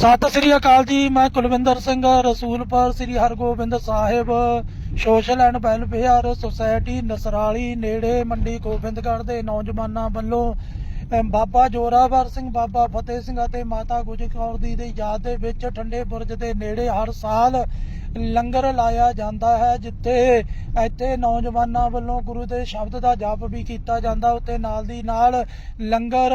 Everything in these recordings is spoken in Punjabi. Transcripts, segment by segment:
ਸਤਿ ਸ੍ਰੀ ਅਕਾਲ ਜੀ, ਮੈਂ Kulwinder Singh, Rasulpur, Sri Hargobind Sahib, social and welfare society, Nasrali, ਨੇੜੇ ਮੰਡੀ, ਗੋਬਿੰਦਗੜ੍ਹ ਦੇ ਨੌਜਵਾਨਾਂ ਵੱਲੋਂ ਬਾਬਾ ਜੋਰਾਵਰ ਸਿੰਘ, ਬਾਬਾ ਫਤਿਹ ਸਿੰਘ ਅਤੇ ਮਾਤਾ ਗੁਜਰ ਕੌਰ ਦੀ ਦੇ ਯਾਦ ਦੇ ਵਿੱਚ ਠੰਡੇ ਬੁਰਜ ਦੇ ਨੇੜੇ ਹਰ ਸਾਲ ਲੰਗਰ ਲਾਇਆ ਜਾਂਦਾ ਹੈ, ਜਿੱਥੇ ਇੱਥੇ ਨੌਜਵਾਨਾਂ ਵੱਲੋਂ ਗੁਰੂ ਦੇ ਸ਼ਬਦ ਦਾ ਜਪ ਵੀ ਕੀਤਾ ਜਾਂਦਾ ਉੱਤੇ ਨਾਲ ਦੀ ਨਾਲ ਲੰਗਰ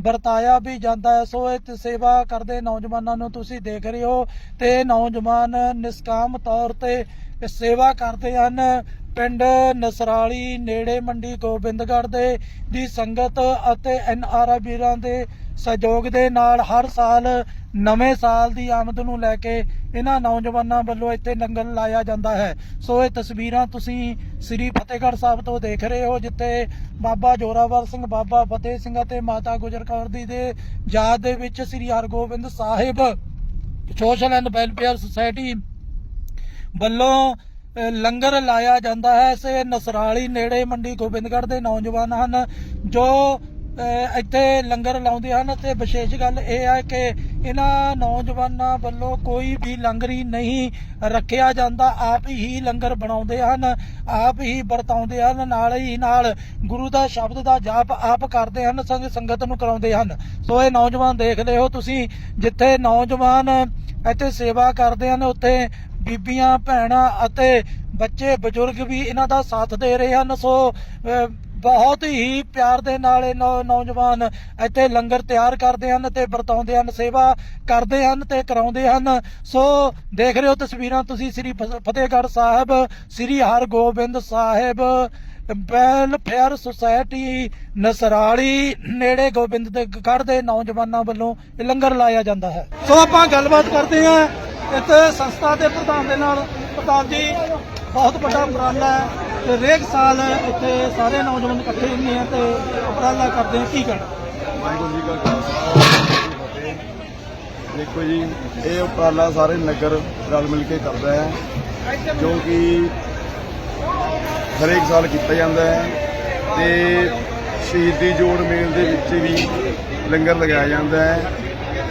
ਵਰਤਾਇਆ ਵੀ ਜਾਂਦਾ ਹੈ। ਸੋ ਇਹ ਸੇਵਾ ਕਰਦੇ ਨੌਜਵਾਨਾਂ ਨੂੰ ਤੁਸੀਂ ਦੇਖ ਰਹੇ ਹੋ ਤੇ ਨੌਜਵਾਨ ਨਿਸਕਾਮ ਤੌਰ ਤੇ ਸੇਵਾ ਕਰਦੇ ਹਨ। ਪਿੰਡ ਨਸਰਾਲੀ ਨੇੜੇ ਮੰਡੀ ਗੋਬਿੰਦਗੜ੍ਹ ਦੇ ਦੀ ਸੰਗਤ ਅਤੇ ਐਨ ਆਰ ਵੀਰਾਂ ਦੇ ਸਹਿਯੋਗ ਦੇ ਨਾਲ ਹਰ ਸਾਲ ਨਵੇਂ ਸਾਲ ਦੀ ਆਮਦ ਨੂੰ ਲੈ ਕੇ ਇਹਨਾਂ ਨੌਜਵਾਨਾਂ ਵੱਲੋਂ ਇੱਥੇ ਲੰਗਰ ਲਾਇਆ ਜਾਂਦਾ ਹੈ। ਸੋ ਇਹ ਤਸਵੀਰਾਂ ਤੁਸੀਂ ਸ੍ਰੀ ਫਤਿਹਗੜ੍ਹ ਸਾਹਿਬ ਤੋਂ ਦੇਖ ਰਹੇ ਹੋ, ਜਿੱਥੇ ਬਾਬਾ ਜੋਰਾਵਰ ਸਿੰਘ, ਬਾਬਾ ਫਤਿਹ ਸਿੰਘ ਅਤੇ ਮਾਤਾ ਗੁਜਰ ਕੌਰ ਦੀ ਦੇ ਯਾਦ ਦੇ ਵਿੱਚ Sri Hargobind Sahib social and welfare society ਵੱਲੋਂ ਲੰਗਰ ਲਾਇਆ ਜਾਂਦਾ ਹੈ। ਸੇ ਨਸਰਾਲੀ ਨੇੜੇ ਮੰਡੀ ਗੋਬਿੰਦਗੜ੍ਹ ਦੇ ਨੌਜਵਾਨ ਹਨ, ਜੋ ਇੱਥੇ ਲੰਗਰ ਲਾਉਂਦੇ ਹਨ। ਤੇ ਵਿਸ਼ੇਸ਼ ਗੱਲ ਇਹ ਹੈ ਕਿ ਇਹਨਾਂ ਨੌਜਵਾਨਾਂ ਵੱਲੋਂ ਕੋਈ ਵੀ ਲੰਗਰੀ ਨਹੀਂ ਰੱਖਿਆ ਜਾਂਦਾ। ਆਪ ਹੀ ਲੰਗਰ ਬਣਾਉਂਦੇ ਹਨ, ਆਪ ਹੀ ਵਰਤਾਉਂਦੇ ਹਨ, ਨਾਲ ਹੀ ਨਾਲ ਗੁਰੂ ਦਾ ਸ਼ਬਦ ਦਾ ਜਾਪ ਆਪ ਕਰਦੇ ਹਨ, ਸੰਗ ਸੰਗਤ ਨੂੰ ਕਰਾਉਂਦੇ ਹਨ। ਸੋ ਇਹ ਨੌਜਵਾਨ ਦੇਖਦੇ ਹੋ ਤੁਸੀਂ, ਜਿੱਥੇ ਨੌਜਵਾਨ ਇੱਥੇ ਸੇਵਾ ਕਰਦੇ ਹਨ, ਉੱਥੇ ਬੀਬੀਆਂ, ਭੈਣਾਂ ਅਤੇ ਬੱਚੇ, ਬਜ਼ੁਰਗ ਵੀ ਇਹਨਾਂ ਦਾ ਸਾਥ ਦੇ ਰਹੇ ਹਨ। ਸੋ ਬਹੁਤ ਹੀ ਪਿਆਰ ਦੇ ਨਾਲ ਇਹ ਨੌਜਵਾਨ ਇੱਥੇ ਲੰਗਰ ਤਿਆਰ ਕਰਦੇ ਹਨ ਤੇ ਵਰਤਾਉਂਦੇ ਹਨ, ਸੇਵਾ ਕਰਦੇ ਹਨ ਤੇ ਕਰਾਉਂਦੇ ਹਨ। ਸੋ, ਦੇਖ ਰਹੇ ਹੋ ਤਸਵੀਰਾਂ ਤੁਸੀਂ, ਸ੍ਰੀ ਫਤਿਹਗੜ੍ਹ ਸਾਹਿਬ, ਸ੍ਰੀ ਹਰਗੋਬਿੰਦ ਸਾਹਿਬ ਵੈਲਫੇਅਰ ਸੁਸਾਇਟੀ, ਨਸਰਾਲੀ, ਨੇੜੇ ਗੋਬਿੰਦ ਦੇ ਗੜ ਦੇ ਨੌਜਵਾਨਾਂ ਵੱਲੋਂ ਲੰਗਰ ਲਾਇਆ ਜਾਂਦਾ ਹੈ। ਸੋ, ਆਪਾਂ ਗੱਲਬਾਤ ਕਰਦੇ ਹਾਂ ਇੱਥੇ ਸੰਸਥਾ ਦੇ ਪ੍ਰਧਾਨ ਦੇ ਨਾਲ ਪ੍ਰਧਾਨ ਜੀ, ਬਹੁਤ ਵੱਡਾ ਉਪਰਾਲਾ ਹੈ ਤੇ ਹਰੇਕ ਸਾਲ ਇੱਥੇ ਸਾਰੇ ਨੌਜਵਾਨ ਇਕੱਠੇ ਹੁੰਦੇ ਆ ਤੇ ਉਪਰਾਲਾ ਕਰਦੇ ਆ। ਕੀ ਕਹਿਣਾ? ਵਾਹਿਗੁਰੂ ਜੀ ਕਾ ਖਾਲਸਾ। ਦੇਖੋ ਜੀ, ਇਹ ਉਪਰਾਲਾ ਸਾਰੇ ਨਗਰ ਰਲ ਮਿਲ ਕੇ ਕਰਦਾ ਹੈ, ਜੋ ਕਿ ਹਰੇਕ ਸਾਲ ਕੀਤਾ ਜਾਂਦਾ ਹੈ ਤੇ ਸ਼ਹੀਦੀ ਜੋੜ ਮੇਲ ਦੇ ਵਿੱਚ ਵੀ ਲੰਗਰ ਲਗਾਇਆ ਜਾਂਦਾ ਹੈ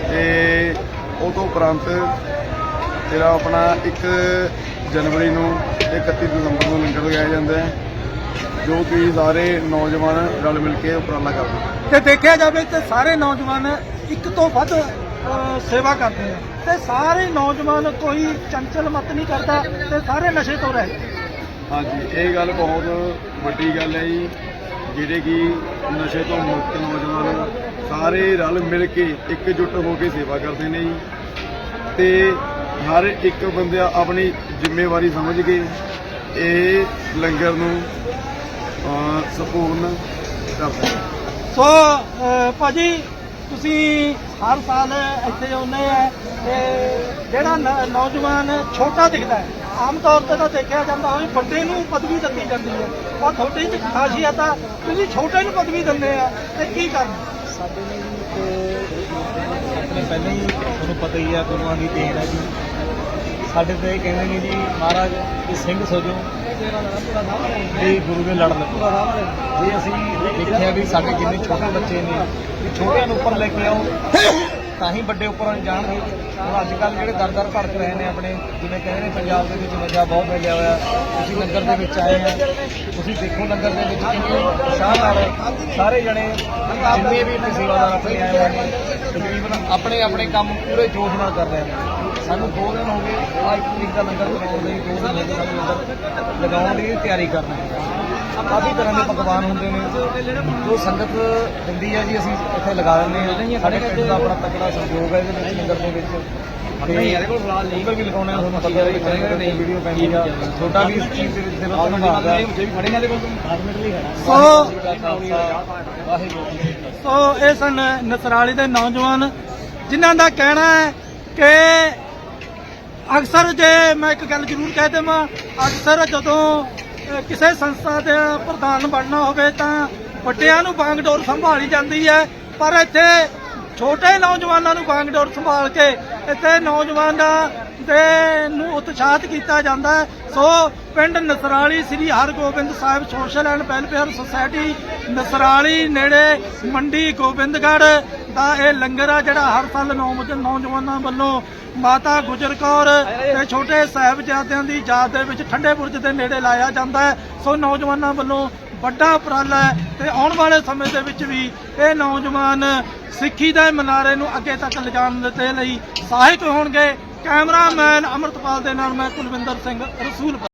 ਤੇ ਉਹ ਤੋਂ ਉਪਰੰਤ ਜਿਹੜਾ ਆਪਣਾ 1 ਜਨਵਰੀ ਨੂੰ ਤੇ 31 ਦਸੰਬਰ ਨੂੰ ਲੰਗਰ ਲਗਾਇਆ ਜਾਂਦਾ ਹੈ ਜੋ ਕਿ ਸਾਰੇ ਨੌਜਵਾਨ ਰਲ ਮਿਲ ਕੇ ਉਪਰਾਲਾ ਕਰਦੇ ਹਨ ਤੇ ਦੇਖਿਆ ਜਾਵੇ ਤੇ ਸਾਰੇ ਨੌਜਵਾਨ ਇੱਕ ਤੋਂ ਵੱਧ ਸੇਵਾ ਕਰਦੇ ਆ ਤੇ ਸਾਰੇ ਨੌਜਵਾਨ ਕੋਈ ਚੰਚਲ ਮਤ ਨਹੀਂ ਕਰਦਾ ਤੇ ਸਾਰੇ ਨਸ਼ੇ ਤੋਂ ਰਹਿਤ ਹਾਂਜੀ ਇਹ ਗੱਲ ਬਹੁਤ ਵੱਡੀ ਗੱਲ ਹੈ ਜੀ ਜਿਹੜੇ ਕਿ ਨਸ਼ੇ ਤੋਂ ਮੁਕਤ ਨੌਜਵਾਨ ਸਾਰੇ ਰਲ ਮਿਲ ਕੇ ਇਕਜੁੱਟ ਹੋ ਕੇ ਸੇਵਾ ਕਰਦੇ ਨੇ ਜੀ। ਤੇ ਹਰ ਇੱਕ ਬੰਦਾ ਆਪਣੀ ਜ਼ਿੰਮੇਵਾਰੀ ਸਮਝ ਕੇ ਇਹ ਲੰਗਰ ਨੂੰ ਸੰਪੂਰਨ ਕਰਦਾ ਸੋ ਭਾਜੀ ਤੁਸੀਂ ਹਰ ਸਾਲ ਇੱਥੇ ਆਉਂਦੇ ਆ ਤੇ ਜਿਹੜਾ ਨ- ਨੌਜਵਾਨ ਛੋਟਾ ਦਿਖਦਾ ਹੈ ਆਮ ਤੌਰ ਤੇ ਤਾਂ ਦੇਖਿਆ ਜਾਂਦਾ ਹੋਵੇ ਵੱਡੇ ਨੂੰ ਪਦਵੀ ਦਿੱਤੀ ਜਾਂਦੀ ਹੈ ਪਰ ਤੁਹਾਡੀ ਚ ਖਾਸੀਅਤ ਆ ਤੁਸੀਂ ਛੋਟੇ ਨੂੰ ਪਦਵੀ ਦਿੰਦੇ ਆ ਤੇ ਕੀ ਕਾਰਨ? ਸਾਡੇ ਤੇ ਆਪਣੇ ਪਹਿਲਾਂ ਹੀ ਤੁਹਾਨੂੰ ਪਤਾ ਹੀ ਆ ਗੁਰੂਆਂ ਦੀ ਦੇਣ ਹੈ ਜੀ। ਸਾਡੇ ਤੇ ਇਹ ਕਹਿੰਦੇ ਨੇ ਜੀ, ਮਹਾਰਾਜ ਕਿ ਸਿੰਘ ਸੋਜੋ ਤੇ ਗੁਰੂ ਦੇ ਲੜ ਲੱਗੋ। ਜੇ ਅਸੀਂ ਦੇਖਿਆ ਵੀ ਸਾਡੇ ਜਿੰਨੇ ਛੋਟੇ ਬੱਚੇ ਨੇ ਛੋਟਿਆਂ ਨੂੰ ਉੱਪਰ ਲੈ ਕੇ ਆਓ ਤਾਂ ਹੀ ਵੱਡੇ ਉੱਪਰ ਜਾਣਗੇ ਹੁਣ ਅੱਜ ਕੱਲ ਜਿਹੜੇ ਦਰ ਦਰ ਭੜਕ ਰਹੇ ਨੇ ਆਪਣੇ, ਜਿਵੇਂ ਕਹਿੰਦੇ ਨੇ ਪੰਜਾਬ ਦੇ ਵਿੱਚ ਨਸ਼ਾ ਬਹੁਤ ਫੈਲਿਆ ਹੋਇਆ। ਤੁਸੀਂ ਲੰਗਰ ਦੇ ਵਿੱਚ ਆਏ ਆ ਤੁਸੀਂ ਦੇਖੋ ਲੰਗਰ ਦੇ ਵਿੱਚ ਕਿੰਨੇ ਉਤਸ਼ਾਹ ਨਾਲ ਸਾਰੇ ਜਣੇ ਜਿੰਨੇ ਵੀ ਇੱਥੇ ਸੇਵਾਦਾਰ ਆਪਣੇ ਆਏ ਨੇ, ਤਕਰੀਬਨ ਆਪਣੇ ਆਪਣੇ ਕੰਮ ਪੂਰੇ ਜੋਸ਼ ਨਾਲ ਕਰ ਰਹੇ ਨੇ। ਸਾਨੂੰ ਦੋ ਦਿਨ ਹੋ ਗਏ ਆ ਇੱਕ ਤਰੀਕ ਦਾ ਲੰਗਰ ਲਗਾਉਣ ਦੇ ਦੋ ਦਿਨ ਲੰਗਰ ਲਗਾਉਣ ਦੀ ਤਿਆਰੀ ਕਰ ਰਹੇ ਹਾਂ ਕਾਫੀ ਤਰ੍ਹਾਂ ਦੇ ਪਕਵਾਨ ਹੁੰਦੇ ਨੇ। ਜੋ ਸੰਗਤ ਦਿੰਦੀ ਹੈ ਜੀ ਅਸੀਂ ਇੱਥੇ ਲਗਾ ਦਿੰਦੇ ਹਾਂ ਸਾਡੇ ਪਿੰਡ ਦਾ ਬੜਾ ਤਕੜਾ ਸਹਿਯੋਗ ਹੈ ਇਹਦੇ ਵਿੱਚ ਲੰਗਰ ਦੇ ਵਿੱਚ। ਤੇ ਲੰਗਰ ਵੀ ਲਗਾਉਣਾ ਤੁਹਾਨੂੰ ਪਤਾ ਹੈ ਕਿ ਵੀਡੀਓ ਪੈਂਦੀ ਆ ਛੋਟਾ ਵੀ ਇਸ ਚੀਜ਼ ਦੇ ਵਿੱਚ ਦਿਲ ਤੋਂ ਨਿਭਾਉਂਦਾ ਸੋ ਇਹ ਸਨ ਨਸਰਾਲੀ ਦੇ ਨੌਜਵਾਨ ਜਿਨ੍ਹਾਂ ਦਾ ਕਹਿਣਾ ਹੈ ਕਿ ਅਕਸਰ ਜੇ ਮੈਂ ਇੱਕ ਗੱਲ ਜ਼ਰੂਰ ਕਹਿ ਦੇਵਾਂ ਅਕਸਰ ਜਦੋਂ ਕਿਸੇ ਸੰਸਥਾ ਦੇ ਪ੍ਰਧਾਨ ਬਣਨਾ ਹੋਵੇ ਤਾਂ ਵੱਡਿਆਂ ਨੂੰ ਬਾਂਗਡੋਰ ਸੰਭਾਲੀ ਜਾਂਦੀ ਹੈ। ਪਰ ਇੱਥੇ ਛੋਟੇ ਨੌਜਵਾਨਾਂ ਨੂੰ ਬਾਂਗਡੋਰ ਸੰਭਾਲ ਕੇ ਇੱਥੇ ਨੌਜਵਾਨਾਂ ਦੇ ਨੂੰ ਉਤਸ਼ਾਹਿਤ ਕੀਤਾ ਜਾਂਦਾ ਹੈ। ਸੋ ਪਿੰਡ Nasrali Sri Hargobind Sahib social and welfare society Nasrali ਨੇੜੇ ਮੰਡੀ ਗੋਬਿੰਦਗੜ੍ਹ ਦਾ ਇਹ ਲੰਗਰ ਆ ਜਿਹੜਾ ਹਰ ਸਾਲ ਨੌ- ਨੌਜਵਾਨਾਂ ਵੱਲੋਂ ਮਾਤਾ ਗੁਜਰ ਕੌਰ ਤੇ ਛੋਟੇ ਸਾਹਿਬਜ਼ਾਦਿਆਂ ਦੀ ਯਾਦ ਦੇ ਵਿੱਚ ਠੰਡੇ ਬੁਰਜ ਦੇ ਨੇੜੇ ਲਾਇਆ ਜਾਂਦਾ ਹੈ। ਸੋ ਨੌਜਵਾਨਾਂ ਵੱਲੋਂ ਵੱਡਾ ਉਪਰਾਲਾ ਹੈ ਤੇ ਆਉਣ ਵਾਲੇ ਸਮੇਂ ਦੇ ਵਿੱਚ ਵੀ ਇਹ ਨੌਜਵਾਨ ਸਿੱਖੀ ਦੇ ਮਨਾਰੇ ਨੂੰ ਅੱਗੇ ਤੱਕ ਲਿਜਾਣ ਦੇ ਲਈ ਸਾਹਿਤ ਹੋਣਗੇ। ਕੈਮਰਾਮੈਨ ਅਮਰਤਪਾਲ ਦੇ ਨਾਲ ਮੈਂ ਕੁਲਵਿੰਦਰ ਸਿੰਘ ਰਸੂਲ